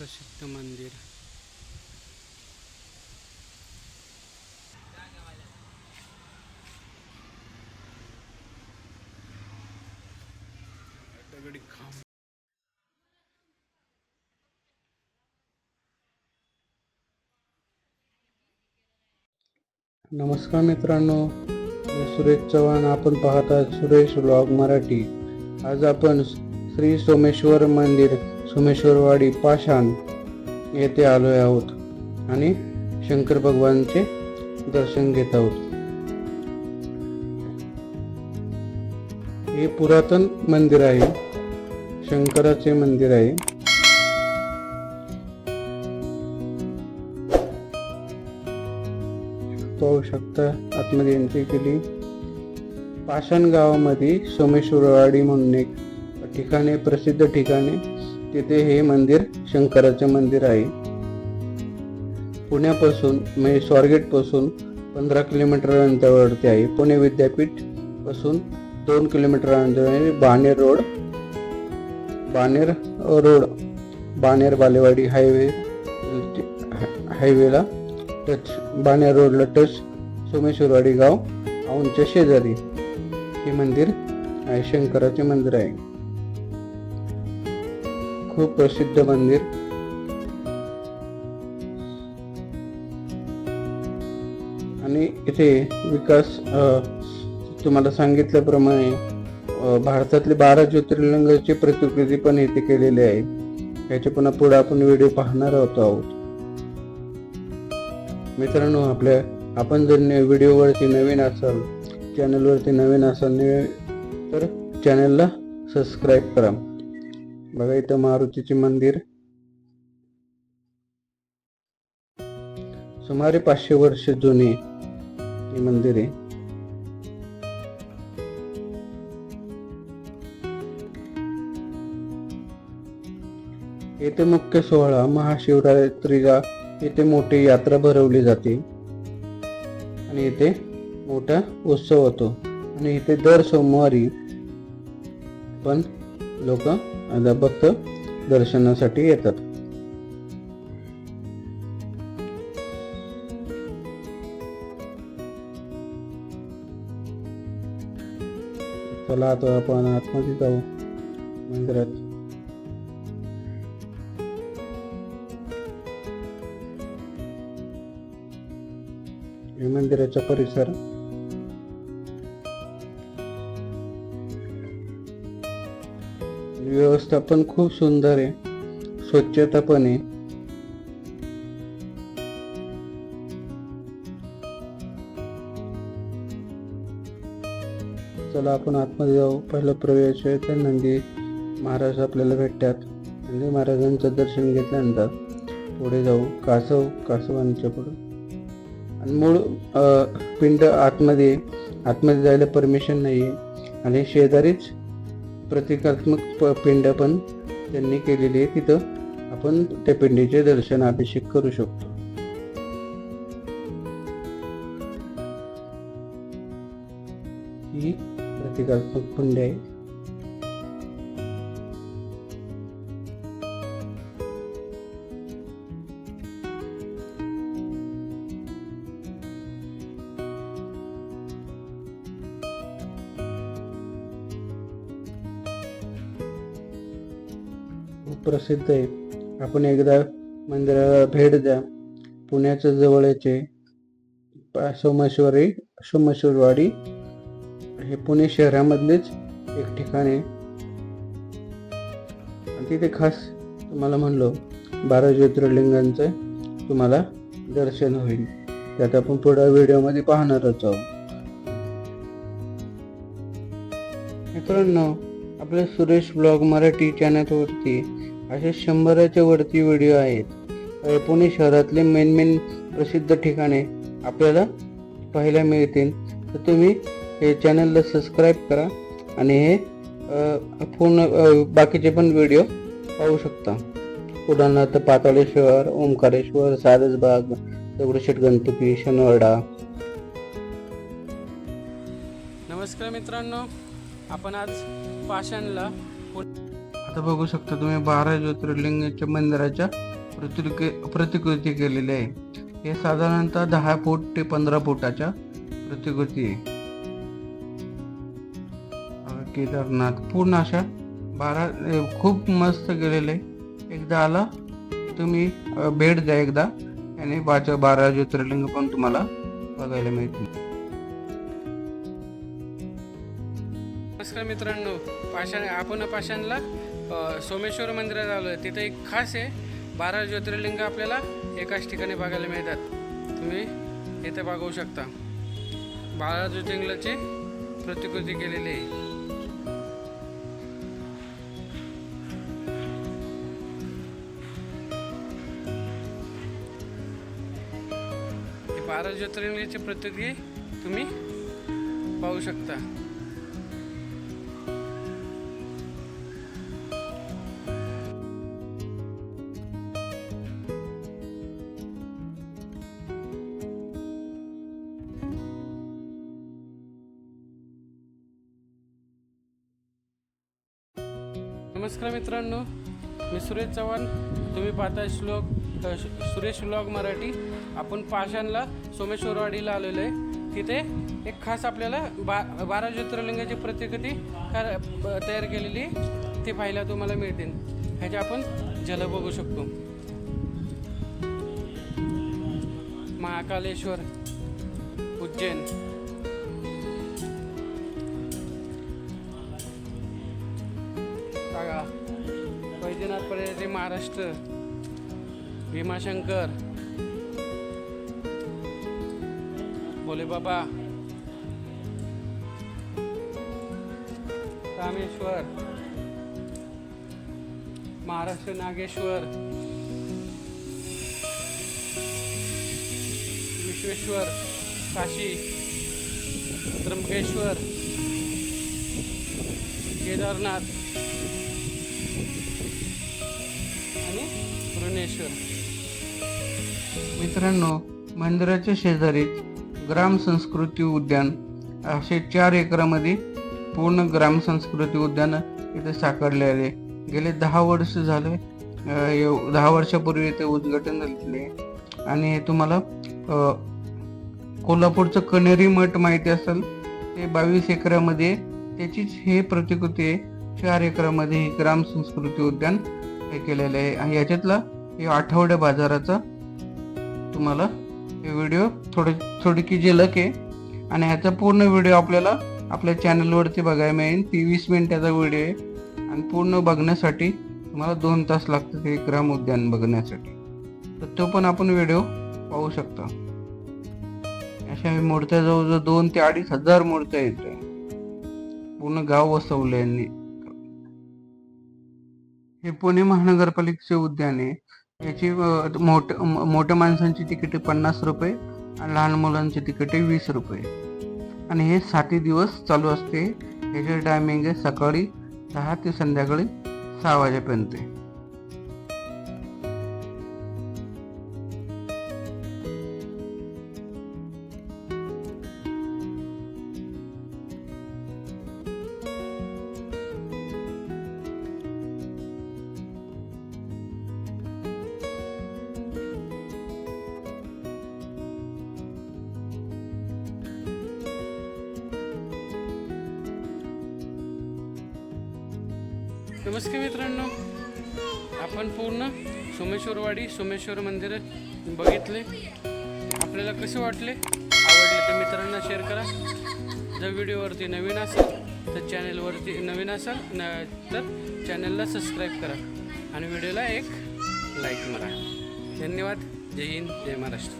प्रसिद्ध मंदिर. दगडी खांब. नमस्कार मित्रांनो मी सुरेश चव्हाण. आपण पाहत आहात सुरेश ब्लॉग मराठी. आज आपण श्री सोमेश्वर मंदिर सोमेश्वरवाडी पाषाण येथे आलो आहोत आणि शंकर भगवानचे दर्शन घेत आहोत. हे पुरातन मंदिर आहे. शंकराचे मंदिर आहे. पाहू शकता आतमध्ये एंट्री केली. पाषाण गावामध्ये सोमेश्वरवाडी म्हणून एक ठिकाणे प्रसिद्ध ठिकाणे तिथे हे मंदिर शंकराचे मंदिर आहे. पुण्यापासून म्हणजे स्वारगेटपासून पंधरा किलोमीटर अंतरावरती आहे. पुणे विद्यापीठपासून दोन किलोमीटर अंतर Baner road Baner road Baner Balewadi highway हायवेला touch Baner रोडला टच सोमेश्वरवाडी गाव औंच्या शेजारी हे मंदिर आहे. शंकराचे मंदिर आहे. खूप प्रसिद्ध मंदिर. आणि इथे विकास तुम्हाला सांगितल्याप्रमाणे भारतातले बारा ज्योतिर्लिंगाची प्रतिकृती पण इथे केलेली आहे. याचे पुन्हा पुढे आपण व्हिडिओ पाहणार आहोत आहोत. मित्रांनो आपल्या आपण जर व्हिडिओवरती नवीन असाल चॅनलवरती नवीन असाल ने- तर चॅनलला सबस्क्राईब करा. बघा इथं मारुतीचे मंदिर. सुमारे पाचशे वर्ष जुने हे मंदिर आहे. येथे मुख्य सोहळा महाशिवरात्रीला येथे मोठी यात्रा भरवली जाते. आणि इथे मोठा उत्सव होतो. आणि इथे दर सोमवारी पण लोक भक्त दर्शनासाठी येतात. चला आता आपण आतमध्ये जाऊ मंदिरात. हे मंदिराचा परिसर व्यवस्था पण खूप सुंदर आहे. स्वच्छता पण आहे चला आपण आतमध्ये जाऊ. पहिला प्रवेश आहे तर नंदी महाराज आपल्याला भेटतात. नंदी महाराजांचं दर्शन घेतल्यानंतर पुढे जाऊ. कासव कासवांच्या पुढे. आणि मूळ पिंड आतमध्ये. आतमध्ये जायला परमिशन नाही आहे आणि शेजारीच प्रतिकात्मक प- पिंड पण त्यांनी केलेली आहे. तिथं आपण त्या पिंडीचे दर्शन अभिषेक करू शकतो. ही प्रतिकात्मक पिंड आहे. खूप प्रसिद्ध आहे. आपण एकदा मंदिराला भेट द्या. पुण्याच्या जवळचे सोमेश्वरी सोमेश्वरवाडी हे पुणे शहरामधलेच एक ठिकाण आहे. आणि तिथे खास तुम्हाला म्हणलो बारा ज्योतिर्लिंगांचं तुम्हाला दर्शन होईल. त्यात आपण पुढे व्हिडिओमध्ये पाहणारच आहोत. मित्रांनो आपल्या सुरेश ब्लॉग मराठी चॅनलवरती असे शंभराच्या वरती व्हिडिओ आहेत. पुणे शहरातले मेन मेन प्रसिद्ध ठिकाणे आपल्याला पाहायला मिळतील. तर तुम्ही हे चॅनलला सबस्क्राईब करा आणि हे पूर्ण बाकीचे पण व्हिडिओ पाहू शकता. उदाहरणार्थ पाताळेश्वर ओंकारेश्वर सारसबाग दगडूशेठ गणपती शनवाडा नमस्कार मित्रांनो. आपण आज पाषाणला आता बघू शकता तुम्ही बारा ज्योतिर्लिंगाच्या मंदिराच्या प्रतिकृती प्रतिकृती आहे. हे साधारणतः दहा फूट ते पंधरा फुटाच्या प्रतिकृती आहे. केदारनाथ. पूर्ण अशा बारा खूप मस्त गेलेले आहे एकदा आला तुम्ही भेट द्या एकदा. आणि बारा बारा ज्योतिर्लिंग पण तुम्हाला बघायला मिळतील. नमस्कार मित्रांनो पाषाण आपण पाषाणला सोमेश्वर मंदिरात आलो आहे तिथे एक खास आहे बारा ज्योतिर्लिंग आपल्याला एकाच ठिकाणी बघायला मिळतात. तुम्ही इथे बघू शकता. बारा ज्योतिर्लिंगाची प्रतिकृती केलेली आहे. बारा ज्योतिर्लिंगाची प्रतिकृती तुम्ही पाहू शकता. नमस्कार मित्रांनो मी सुरेश चव्हाण. तुम्ही पाहता श्लोक सुरेश व्लॉग मराठी. आपण पाषाणला सोमेश्वरवाडीला आलेलो आहे. तिथे एक खास आपल्याला बा बारा ज्योतिर्लिंगाची प्रतिकृती कर- तयार केलेली ती पाहायला तुम्हाला मिळतील. ह्याचे आपण जल बघू शकतो. महाकालेश्वर उज्जैन. बघा वैद्यनाथ पर्यटन महाराष्ट्र. भीमाशंकर. भोले बाबा. रामेश्वर. महाराष्ट्र नागेश्वर. विश्वेश्वर. काशी. त्र्यंबकेश्वर. केदारनाथ. भुवनेश्वर मित्रांनो मंदिराच्या शेजारीच ग्राम संस्कृती उद्यान असे चार एकरामध्ये पूर्ण ग्राम संस्कृती उद्यान इथे साकारले आहे गेले दहा वर्ष झाले दहा वर्षापूर्वी इथे उद्घाटन झालेले आणि हे तुम्हाला कोल्हापूरचं कनेरी मठ माहिती असेल ते बावीस एकरामध्ये त्याचीच हे प्रतिकृती आहे चार एकरामध्ये ग्राम संस्कृती उद्यान हे केलेलं आहे. आणि याच्यातला हे आठवड्या बाजाराचा. तुम्हाला हे व्हिडिओ थोडे थोडी की झलक आहे. आणि ह्याचा पूर्ण व्हिडिओ आपल्याला आपल्या चॅनलवरती बघायला मिळेल. ती वीस मिनिटाचा व्हिडिओ आहे. आणि पूर्ण बघण्यासाठी तुम्हाला दोन तास लागतात हे ग्राम उद्यान बघण्यासाठी. तर तो पण आपण व्हिडिओ पाहू शकता. अशा मूर्त्या जवळजवळ दोन ते अडीच हजार मूर्त्या आहेत. पूर्ण गाव वसवलं यांनी. हे पुणे महानगरपालिकेचे उद्यान आहे. याची मोठ मोठ्या माणसांची तिकिटे पन्नास रुपये आणि लहान मुलांची तिकिटे वीस रुपये. आणि हे साती दिवस चालू असते. याचे टायमिंग आहे सकाळी दहा ते संध्याकाळी सहा वाजेपर्यंत. नमस्कार मित्रांनो. आपण पूर्ण सोमेश्वरवाडी सोमेश्वर मंदिर बघितले. आपल्याला कसे वाटले? आवडले तर मित्रांना शेअर करा. जर व्हिडिओवरती नवीन असेल तर चॅनलवरती नवीन असाल न तर चॅनलला सबस्क्राईब करा. आणि व्हिडिओला एक लाईक मारा. धन्यवाद. जय हिंद जय महाराष्ट्र.